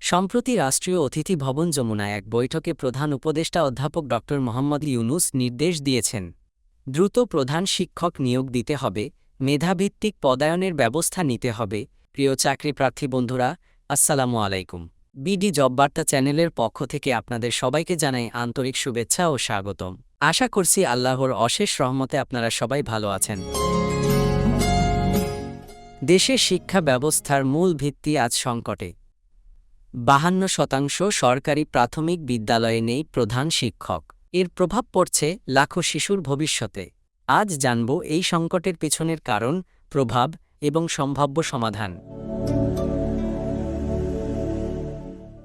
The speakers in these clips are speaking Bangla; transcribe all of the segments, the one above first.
সম্প্রতি রাষ্ট্রীয় অতিথি ভবন যমুনায় এক বৈঠকে প্রধান উপদেষ্টা অধ্যাপক ড. মোহাম্মদ ইউনুস নির্দেশ দিয়েছেন, দ্রুত প্রধান শিক্ষক নিয়োগ দিতে হবে, মেধাভিত্তিক পদায়নের ব্যবস্থা নিতে হবে। প্রিয় চাকরি প্রার্থী বন্ধুরা, আসসালামু আলাইকুম। বিডি জব বার্তা চ্যানেলের পক্ষ থেকে আপনাদের সবাইকে জানাই আন্তরিক শুভেচ্ছা ও স্বাগতম। আশা করছি আল্লাহর অশেষ রহমতে আপনারা সবাই ভালো আছেন। দেশের শিক্ষা ব্যবস্থার মূল ভিত্তি আজ সংকটে। বাহান্ন শতাংশ সরকারি প্রাথমিক বিদ্যালয়ে নেই প্রধান শিক্ষক। এর প্রভাব পড়ছে লাখো শিশুর ভবিষ্যতে। আজ জানব এই সংকটের পেছনের কারণ, প্রভাব এবং সম্ভাব্য সমাধান।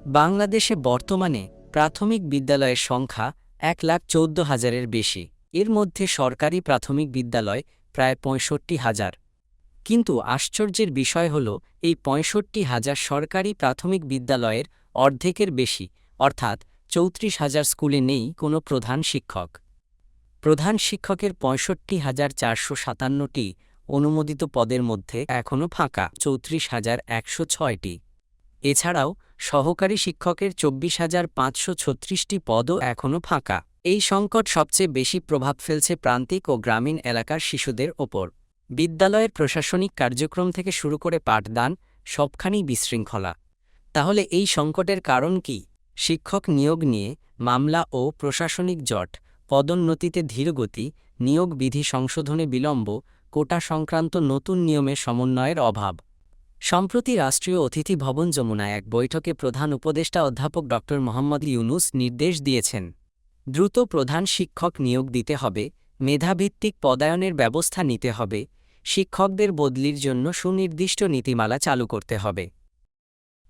বাংলাদেশে বর্তমানে প্রাথমিক বিদ্যালয়ের সংখ্যা এক লাখ চৌদ্দ হাজারের বেশি। এর মধ্যে সরকারি প্রাথমিক বিদ্যালয় প্রায় পঁয়ষট্টি হাজার। কিন্তু আশ্চর্যের বিষয় হল, এই পঁয়ষট্টি হাজার সরকারি প্রাথমিক বিদ্যালয়ের অর্ধেকের বেশি, অর্থাৎ চৌত্রিশ হাজার স্কুলে নেই কোনো প্রধান শিক্ষক। প্রধান শিক্ষকের পঁয়ষট্টি হাজার চারশো সাতান্নটি অনুমোদিত পদের মধ্যে এখনও ফাঁকা, চৌত্রিশ হাজার একশো ছয়টি। এছাড়াও, সহকারী শিক্ষকের চব্বিশ হাজার পাঁচশো ছত্রিশটি পদও এখনও ফাঁকা। এই সংকট সবচেয়ে বেশি প্রভাব ফেলছে প্রান্তিক ও গ্রামীণ এলাকার শিশুদের ওপর। বিদ্যালয়ের প্রশাসনিক কার্যক্রম থেকে শুরু করে পাঠদান সবখানেই বিশৃঙ্খলা। তাহলে এই সংকটের কারণ কি? শিক্ষক নিয়োগ নিয়ে মামলা ও প্রশাসনিক জট, পদোন্নতিতে ধীরগতি নিয়োগ বিধি সংশোধনে বিলম্ব, কোটা সংক্রান্ত নতুন নিয়মের সমন্বয়ের অভাব। সম্প্রতি রাষ্ট্রীয় অতিথি ভবন যমুনায় এক বৈঠকে প্রধান উপদেষ্টা অধ্যাপক ড. মোহাম্মদ ইউনুস নির্দেশ দিয়েছেন, দ্রুত প্রধান শিক্ষক নিয়োগ দিতে হবে, মেধাভিত্তিক পদায়নের ব্যবস্থা নিতে হবে শিক্ষকদের বদলির জন্য সুনির্দিষ্ট নীতিমালা চালু করতে হবে।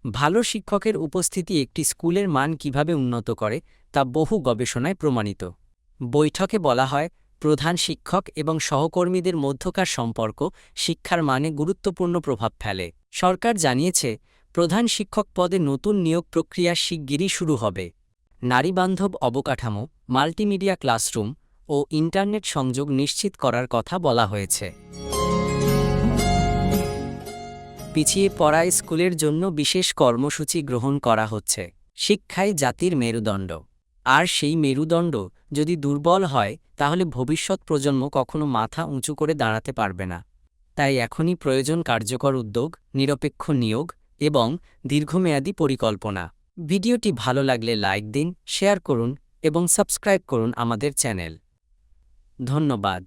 ভালো শিক্ষকের উপস্থিতি একটি স্কুলের মান কীভাবে উন্নত করে, তা বহু গবেষণায় প্রমাণিত। বৈঠকে বলা হয়, প্রধান শিক্ষক এবং সহকর্মীদের মধ্যকার সম্পর্ক শিক্ষার মানে গুরুত্বপূর্ণ প্রভাব ফেলে। সরকার জানিয়েছে, প্রধান শিক্ষক পদে নতুন নিয়োগ প্রক্রিয়া শিগগিরই শুরু হবে। নারীবান্ধব অবকাঠামো, মাল্টিমিডিয়া ক্লাসরুম ও ইন্টারনেট সংযোগ নিশ্চিত করার কথা বলা হয়েছে। পিছিয়ে পড়া স্কুলের জন্য বিশেষ কর্মসূচি গ্রহণ করা হচ্ছে। শিক্ষাই জাতির মেরুদণ্ড। আর সেই মেরুদণ্ড যদি দুর্বল হয়, তাহলে ভবিষ্যৎ প্রজন্ম কখনো মাথা উঁচু করে দাঁড়াতে পারবে না। তাই এখনই প্রয়োজন কার্যকর উদ্যোগ, নিরপেক্ষ নিয়োগ এবং দীর্ঘমেয়াদী পরিকল্পনা। ভিডিওটি ভালো লাগলে লাইক দিন, শেয়ার করুন এবং সাবস্ক্রাইব করুন আমাদের চ্যানেল। ধন্যবাদ।